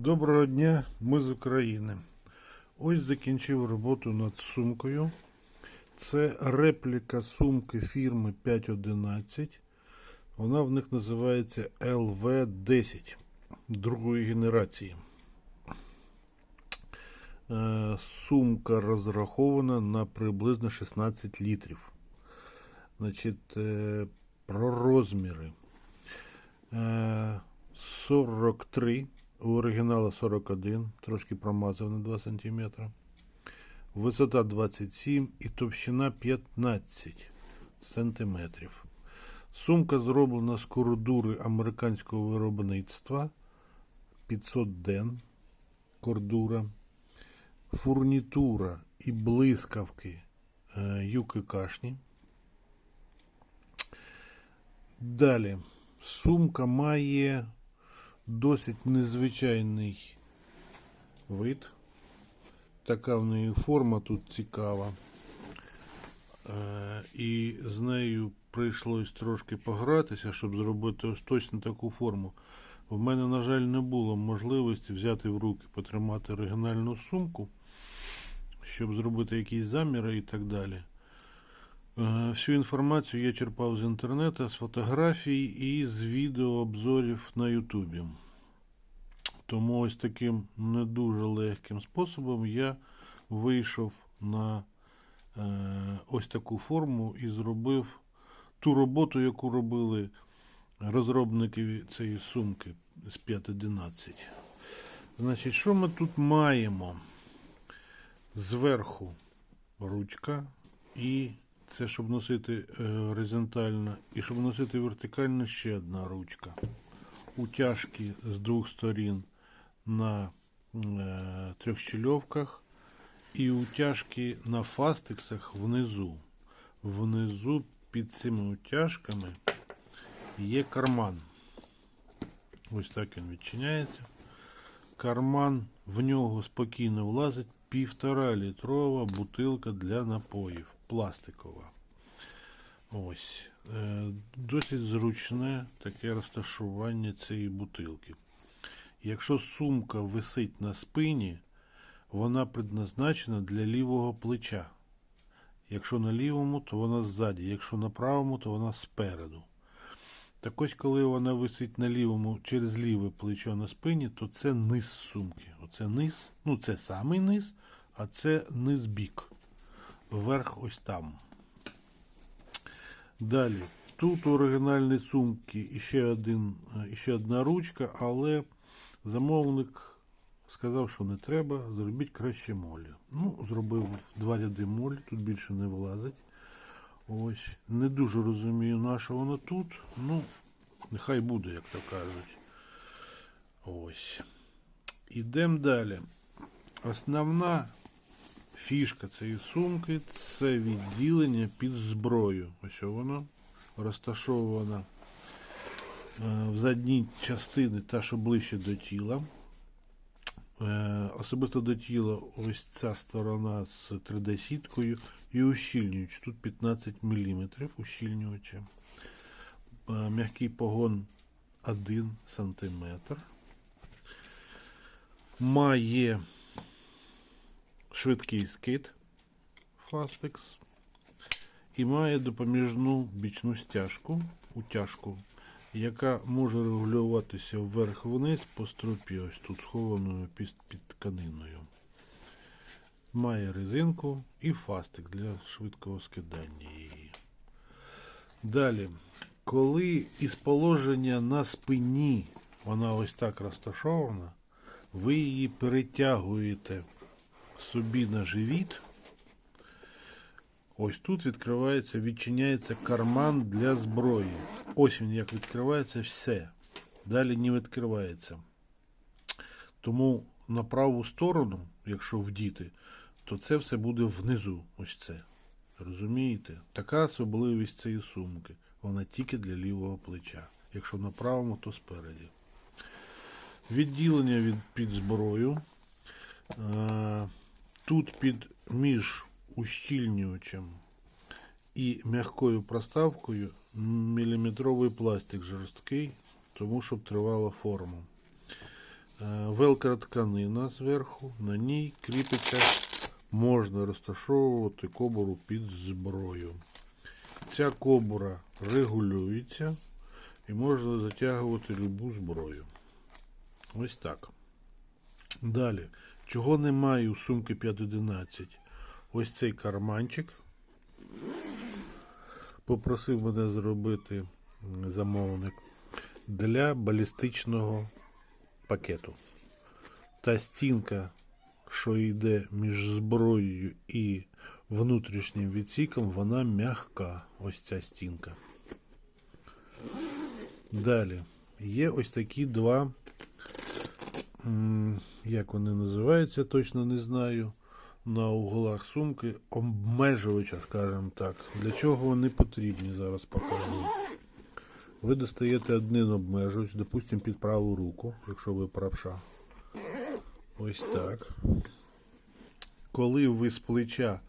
Доброго дня, ми з України. Ось закінчив роботу над сумкою. Це репліка сумки фірми 511. Вона в них називається LV10 другої генерації. Е, Сумка розрахована на приблизно 16 літрів. Значить, е, про розміри. Е, 43, у оригіналу 41, трошки промазав на 2 см. Висота 27 і товщина 15 см. Сумка зроблена з кордури американського виробництва 500 ден кордура, фурнітура і блискавки е, юки кашні. Далі. Сумка має досить незвичайний вид. Така в неї форма тут цікава. Е, І з нею прийшлось трошки погратися, щоб зробити ось точно таку форму. В мене, на жаль, не було можливості взяти в руки, потримати оригінальну сумку, щоб зробити якісь заміри і так далі. Е, Всю інформацію я черпав з інтернету, з фотографій і з відеообзорів на Ютубі. Тому ось таким не дуже легким способом я вийшов на е, ось таку форму і зробив ту роботу, яку робили розробники цієї сумки з 511. Значить, що ми тут маємо? Зверху ручка і це щоб носити е, горизонтально, і щоб носити вертикально ще одна ручка. Утяжки з двох сторін на е, трьохщільовках і утяжки на фастексах внизу. Внизу під цими утяжками є карман. Ось так він відчиняється. Карман в нього спокійно влазить півтора літрова бутилка для напоїв. Пластикова. Ось. Е, Досить зручне таке розташування цієї бутилки. Якщо сумка висить на спині, вона предназначена для лівого плеча. Якщо на лівому, то вона ззаді. Якщо на правому, то вона спереду. Так ось, коли вона висить на лівому через ліве плечо на спині, то це низ сумки. Оце низ, ну це самий низ, а це низ бік. Вверх ось там. Далі. Тут у оригінальній сумки іще, один, е, одна ручка, але замовник сказав, що не треба, зробіть краще молі. Ну, зробив два ряди молі, тут більше не влазить. Ось. Не дуже розумію, на що воно тут. Ну, нехай буде, як то кажуть. Ось. Ідемо далі. Основна фішка цієї сумки це відділення під зброю. Ось воно розташовано е, в задній частині, та що ближче до тіла. Е, Особисто до тіла ось ця сторона з 3D-сіткою і ущільнювач. Тут 15 мм ущільнювача. Е, М'який погон 1 см. Має швидкий скид Fastex і має допоміжну бічну стяжку, утяжку, яка може регулюватися вверх-вниз по стропі, ось тут схованою під, під тканиною. Має резинку і фастик для швидкого скидання її. Далі, коли із положення на спині вона ось так розташована, ви її перетягуєте собі на живіт. Ось тут відкривається, відчиняється карман для зброї. Ось він як відкривається все. Далі не відкривається. Тому на праву сторону, якщо вдіти, то це все буде внизу. Ось це. Розумієте? Така особливість цієї сумки. Вона тільки для лівого плеча. Якщо на правому, то спереді. Відділення від під зброю. Е, Тут під між ущільнювачем і м'якою проставкою міліметровий пластик жорсткий, тому щоб тривала форма. велкра тканина зверху, на ній кріпиться, можна розташовувати кобуру під зброю. Ця кобура регулюється і можна затягувати любу зброю. Ось так. Далі. Чого немає у сумки 511? Ось цей карманчик. Попросив мене зробити замовник для балістичного пакету. Та стінка, що йде між зброєю і внутрішнім відсіком, вона м'яка. Ось ця стінка. Далі. Є ось такі два, як вони називаються, точно не знаю. На углах сумки обмежувача, скажімо так. Для чого вони потрібні, зараз покажу. Ви достаєте один обмежувач, допустимо, під праву руку, якщо ви правша. Ось так. Коли ви з плеча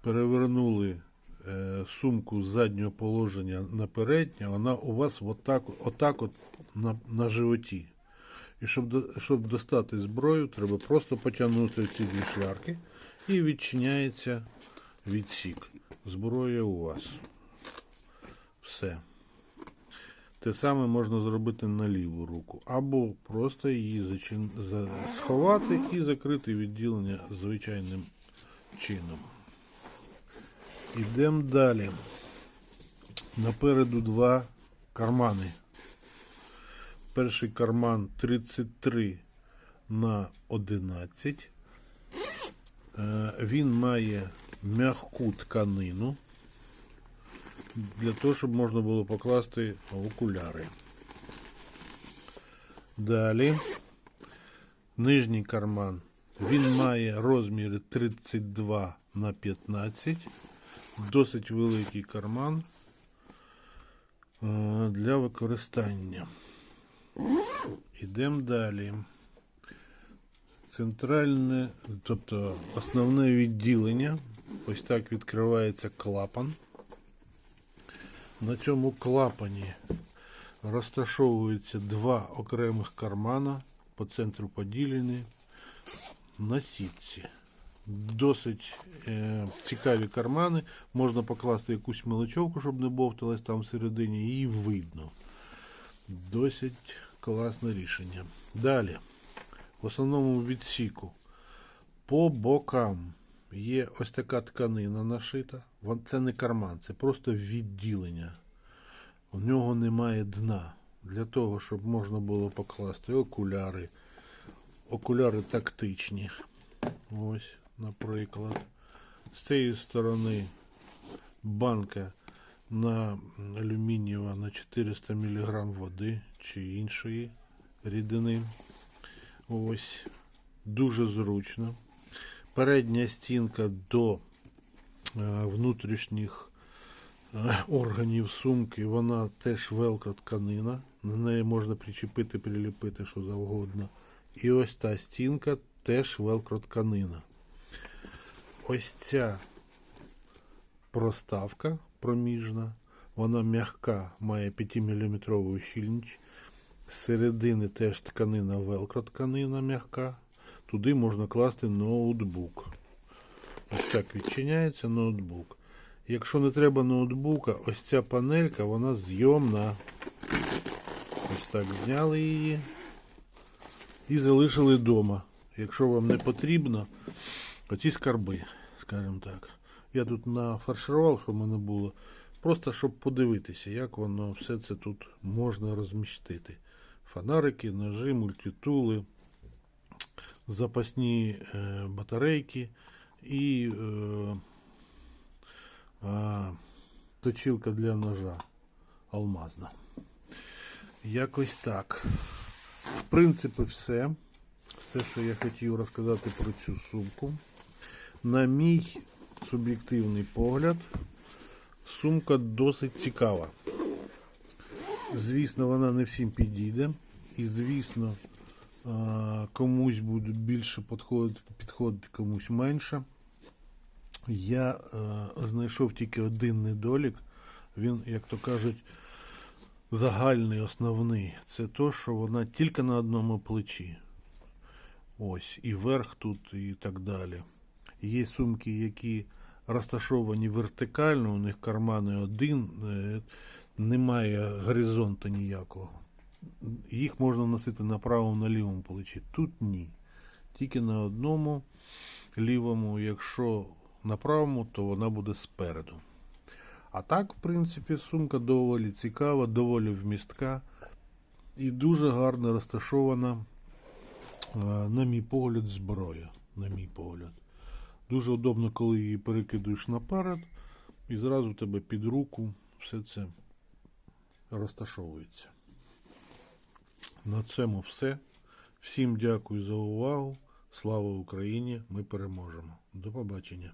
перевернули е, сумку з заднього положення на переднє, вона у вас отак, отак от на, на животі. І щоб, щоб достати зброю, треба просто потягнути ці дві шлярки і відчиняється відсік. Зброя у вас. Все. Те саме можна зробити на ліву руку. Або просто її зачин... за... сховати і закрити відділення звичайним чином. Ідемо далі. Напереду два кармани. Перший карман 33 на 11. Е, Він має м'яку тканину для того, щоб можна було покласти окуляри. Далі. Нижній карман. Він має розміри 32 на 15. Досить великий карман е, для використання. Ідемо далі. Центральне, тобто основне відділення. Ось так відкривається клапан. На цьому клапані розташовуються два окремих кармана по центру поділені на сітці. Досить е, цікаві кармани. Можна покласти якусь мелочовку, щоб не бовталась там всередині, її видно. Досить класне рішення. Далі, в основному відсіку, по бокам є ось така тканина нашита. Це не карман, це просто відділення. У нього немає дна. Для того, щоб можна було покласти окуляри. Окуляри тактичні. Ось, наприклад. З цієї сторони банка на алюмінієва на 400 мг води чи іншої рідини. Ось. Дуже зручно. Передня стінка до е, внутрішніх е, органів сумки, вона теж велкро тканина. На неї можна причепити, приліпити що завгодно. І ось та стінка теж велкро тканина. Ось ця проставка проміжна, вона м'яка, має 5-мм щільність. З середини теж тканина велкро тканина м'яка. Туди можна класти ноутбук. Ось так відчиняється ноутбук. Якщо не треба ноутбука, ось ця панелька, вона зйомна. Ось так зняли її і залишили вдома. Якщо вам не потрібно, оці скарби, скажімо так. Я тут нафарширував, щоб в мене було. Просто щоб подивитися, як воно все це тут можна розмістити. Фонарики, ножи, мультитули, запасні е, батарейки і е, а, точилка для ножа алмазна. Якось так. В принципі, все. Все, що я хотів розказати про цю сумку. На мій суб'єктивний погляд, сумка досить цікава. Звісно, вона не всім підійде. І, звісно, комусь буде більше підходити, підходити комусь менше. Я е, знайшов тільки один недолік. Він, як то кажуть, загальний, основний. Це то, що вона тільки на одному плечі. Ось, і верх тут, і так далі. Є сумки, які розташовані вертикально, у них кармани один, е, немає горизонту ніякого. Їх можна носити на правому, на лівому плечі. Тут ні. Тільки на одному лівому, якщо на правому, то вона буде спереду. А так, в принципі, сумка доволі цікава, доволі вмістка і дуже гарно розташована, е, на мій погляд, зброя. На мій погляд. Дуже удобно, коли її перекидуєш наперед, і зразу в тебе під руку все це розташовується. На цьому все. Всім дякую за увагу. Слава Україні! Ми переможемо. До побачення.